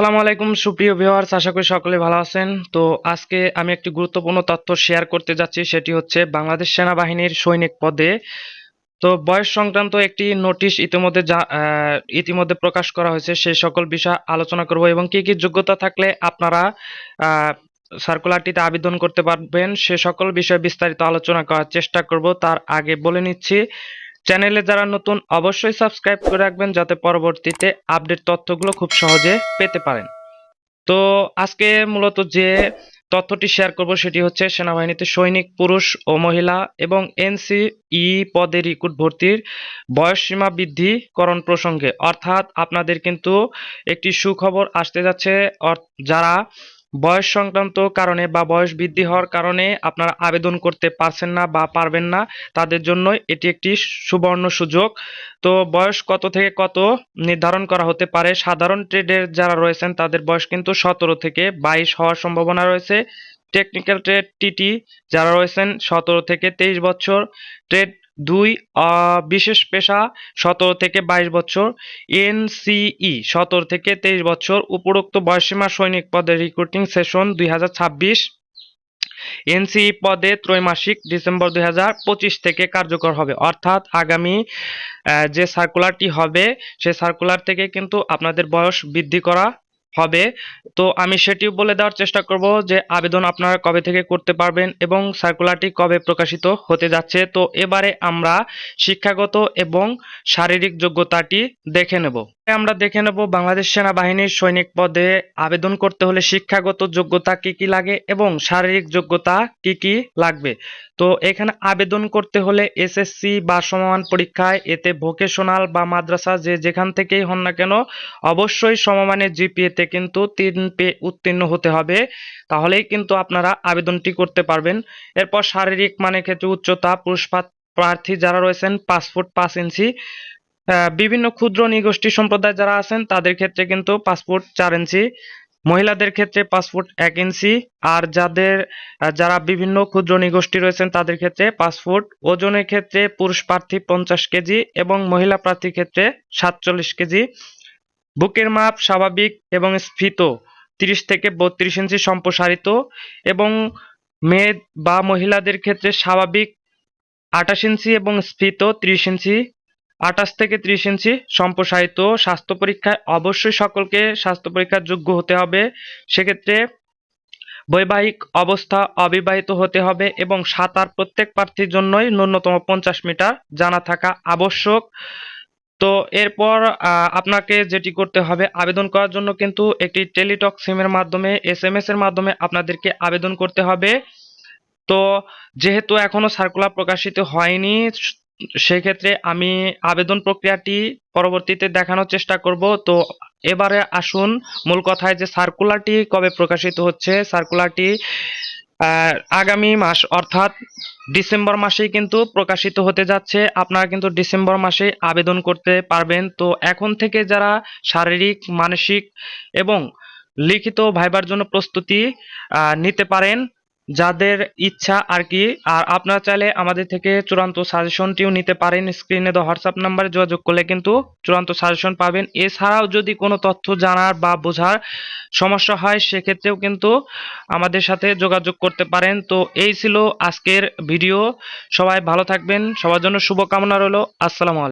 আসসালামু আলাইকুম, সুপ্রিয় ভিউয়ার্স, আশা করি সকলে ভালো আছেন। তো আজকে আমি একটি গুরুত্বপূর্ণ তথ্য শেয়ার করতে যাচ্ছি, সেটি হচ্ছে বাংলাদেশ সেনাবাহিনীর সৈনিক পদে। তো বয়স সংক্রান্ত একটি নোটিশ ইতিমধ্যে যা ইতিমধ্যে প্রকাশ করা হয়েছে, সেই সকল বিষয় আলোচনা করব এবং কি কি যোগ্যতা থাকলে আপনারা সার্কুলারটিতে আবেদন করতে পারবেন, সে সকল বিষয়ে বিস্তারিত আলোচনা করার চেষ্টা করব। তার আগে বলে নিচ্ছি চ্যানেলে যারা নতুন, অবশ্যই সাবস্ক্রাইব করে রাখবেন যাতে পরবর্তীতে আপডেট তথ্যগুলো খুব সহজে পেতে পারেন। তো আজকে মূলত যে তথ্যটি শেয়ার করব সেটি হচ্ছে সেনাবাহিনীতে সৈনিক, পুরুষ ও মহিলা এবং এনসিই পদে রিক্রুট ভর্তির বয়স সীমা বৃদ্ধিকরণ প্রসঙ্গে। অর্থাৎ আপনাদের কিন্তু একটি সুখবর আসতে যাচ্ছে যারা বয়স সংক্রান্ত কারণে বা বয়স বৃদ্ধি হওয়ার কারণে আপনারা আবেদন করতে পারছেন না বা পারবেন না, তাদের জন্য এটি একটি সুবর্ণ সুযোগ। তো বয়স কত থেকে কত নির্ধারণ করা হতে পারে? সাধারণ ট্রেডের যারা রয়েছেন, তাদের বয়স কিন্তু সতেরো থেকে বাইশ হওয়ার সম্ভাবনা রয়েছে। টেকনিক্যাল ট্রেড টিটি যারা রয়েছেন, সতেরো থেকে তেইশ বছর। ট্রেড দুই বিশেষ পেশা সতেরো থেকে বাইশ বছর। এনসিই সতেরো থেকে তেইশ বছর। উপরোক্ত বয়সীমা সৈনিক পদে রিক্রুটিং সেশন দুই হাজার ছাব্বিশ। এনসিই পদে ত্রৈমাসিক ডিসেম্বর দুই হাজার পঁচিশ থেকে কার্যকর হবে। অর্থাৎ আগামী যে সার্কুলারটি হবে সেই সার্কুলার থেকে কিন্তু আপনাদের বয়স বৃদ্ধি করা হবে। তো আমি সেটিও বলে দেওয়ার চেষ্টা করব যে আবেদন আপনারা কবে থেকে করতে পারবেন এবং সার্কুলারটি কবে প্রকাশিত হতে যাচ্ছে। তো এবারে আমরা শিক্ষাগত এবং শারীরিক যোগ্যতাটি দেখে নেব। আমরা দেখে নেব বাংলাদেশ সেনাবাহিনীর সৈনিক পদে আবেদন করতে হলে শিক্ষাগত যোগ্যতা কি কি লাগে এবং শারীরিক যোগ্যতা কি কি লাগবে। তো এখানে আবেদন করতে হলে এসএসসি বা সমমান পরীক্ষায় এতে ভোকেশনাল বা মাদ্রাসা যে যেখান থেকেই হন না কেন, অবশ্যই সমমানের জিপিএতে কিন্তু তিন পে উত্তীর্ণ হতে হবে। তাহলেই কিন্তু আপনারা আবেদনটি করতে পারবেন। এরপর শারীরিক মানে ক্ষেত্রে উচ্চতা, পুরুষ প্রার্থী যারা রয়েছেন পাঁচ ফুট পাঁচ ইঞ্চি বিভিন্ন ক্ষুদ্র নিগোষ্ঠী সম্প্রদায় যারা আছেন, তাদের ক্ষেত্রে কিন্তু পাসপোর্ট চার ইঞ্চি, মহিলাদের ক্ষেত্রে পাসপোর্ট এক ইঞ্চি, আর যাদের যারা বিভিন্ন ক্ষুদ্র নিগোষ্ঠী রয়েছেন, তাদের ক্ষেত্রে পাসপোর্ট ওজনের ক্ষেত্রে পুরুষ প্রার্থী পঞ্চাশ কেজি এবং মহিলা প্রার্থীর ক্ষেত্রে সাতচল্লিশ কেজি। বুকের মাপ স্বাভাবিক এবং স্ফীত তিরিশ থেকে বত্রিশ ইঞ্চি সম্প্রসারিত এবং মেয়ে বা মহিলাদের ক্ষেত্রে স্বাভাবিক আঠাশ ইঞ্চি এবং স্ফীত ত্রিশ ইঞ্চি। আঠাশ থেকে ত্রিশ ইঞ্চি সম্প্রসারিত স্বাস্থ্য পরীক্ষায় অবশ্যই সকলকে স্বাস্থ্য পরীক্ষার যোগ্য হতে হবে। সেক্ষেত্রে বৈবাহিক অবস্থা অবিবাহিত হতে হবে এবং সাঁতার প্রত্যেক প্রার্থীর জন্যই ন্যূনতম পঞ্চাশ মিটার জানা থাকা আবশ্যক। তো এরপর আপনাকে যেটি করতে হবে, আবেদন করার জন্য কিন্তু একটি টেলিটক সিমের মাধ্যমে এস এম এস এর মাধ্যমে আপনাদেরকে আবেদন করতে হবে। তো যেহেতু এখনও সার্কুলার প্রকাশিত হয়নি সেক্ষেত্রে আমি আবেদন প্রক্রিয়াটি পরবর্তীতে দেখানোর চেষ্টা করব। তো এবারে আসুন, মূল কথায় যে সার্কুলারটি কবে প্রকাশিত হচ্ছে সার্কুলারটি আগামী মাস, অর্থাৎ ডিসেম্বর মাসেই কিন্তু প্রকাশিত হতে যাচ্ছে। আপনারা কিন্তু ডিসেম্বর মাসে আবেদন করতে পারবেন। তো এখন থেকে যারা শারীরিক, মানসিক এবং লিখিত ভাইবার জন্য প্রস্তুতি নিতে পারেন যাদের ইচ্ছা আর কি, আর আপনারা চাইলে আমাদের থেকে চূড়ান্ত সাজেশনটিও নিতে পারেন স্ক্রিনে দেওয়া হোয়াটসঅ্যাপ নাম্বারে যোগাযোগ করলে কিন্তু চূড়ান্ত সাজেশন পাবেন। এছাড়াও যদি কোনো তথ্য জানার বা বোঝার সমস্যা হয়, সেক্ষেত্রেও কিন্তু আমাদের সাথে যোগাযোগ করতে পারেন। তো এই ছিল আজকের ভিডিও সবাই ভালো থাকবেন। সবার জন্য শুভকামনা রইল। আসসালামু আলাইকুম।